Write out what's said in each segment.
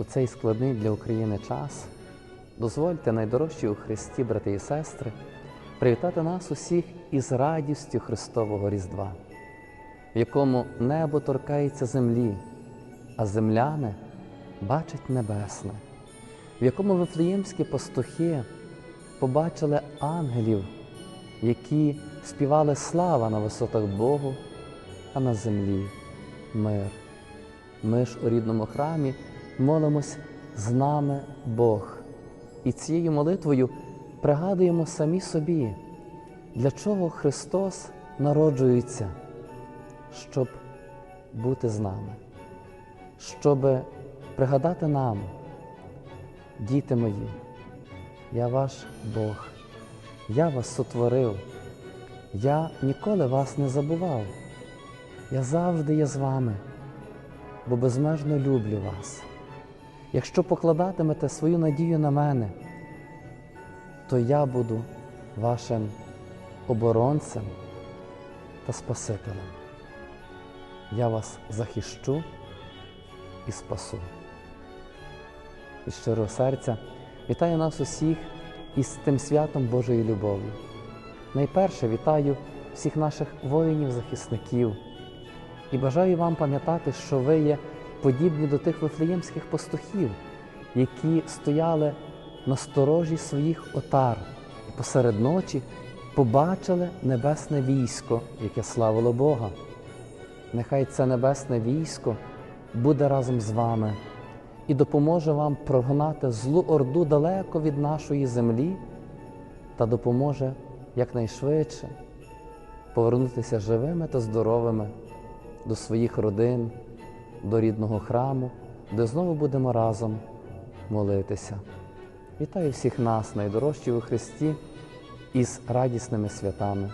у цей складний для України час дозвольте найдорожчі у Христі, брати і сестри, привітати нас усіх із радістю Христового Різдва, в якому небо торкається землі, а земляне бачать небесне, в якому вифлеємські пастухи побачили ангелів, які співали слава на висотах Богу, а на землі мир. Ми ж у рідному храмі молимось з нами Бог. І цією молитвою пригадуємо самі собі, для чого Христос народжується, щоб бути з нами, щоб пригадати нам, діти мої, я ваш Бог, я вас сотворив, я ніколи вас не забував, я завжди є з вами бо безмежно люблю вас. Якщо покладатимете свою надію на мене, то я буду вашим оборонцем та Спасителем. Я вас захищу і спасу. Від щирого серця вітаю нас усіх із тим святом Божої любові. Найперше вітаю всіх наших воїнів-захисників. І бажаю вам пам'ятати, що ви є подібні до тих вифлеємських пастухів, які стояли на сторожі своїх отар і посеред ночі побачили небесне військо, яке славило Бога. Нехай це небесне військо буде разом з вами і допоможе вам прогнати злу орду далеко від нашої землі та допоможе якнайшвидше повернутися живими та здоровими до своїх родин, до рідного храму, де знову будемо разом молитися. Вітаю всіх нас, найдорожчі у Христі, із радісними святами.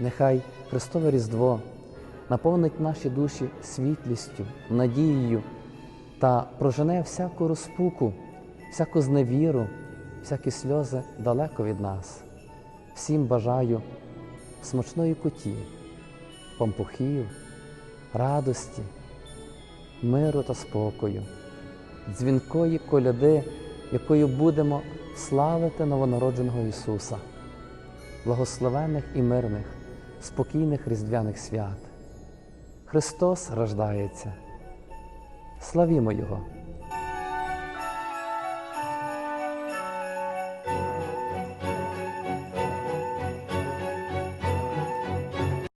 Нехай Христове Різдво наповнить наші душі світлістю, надією та прожене всяку розпуку, всяку зневіру, всякі сльози далеко від нас. Всім бажаю смачної куті, пампухів, радості, миру та спокою, дзвінкої коляди, якою будемо славити новонародженого Ісуса, благословених і мирних, спокійних різдвяних свят. Христос рождається. Славімо Його!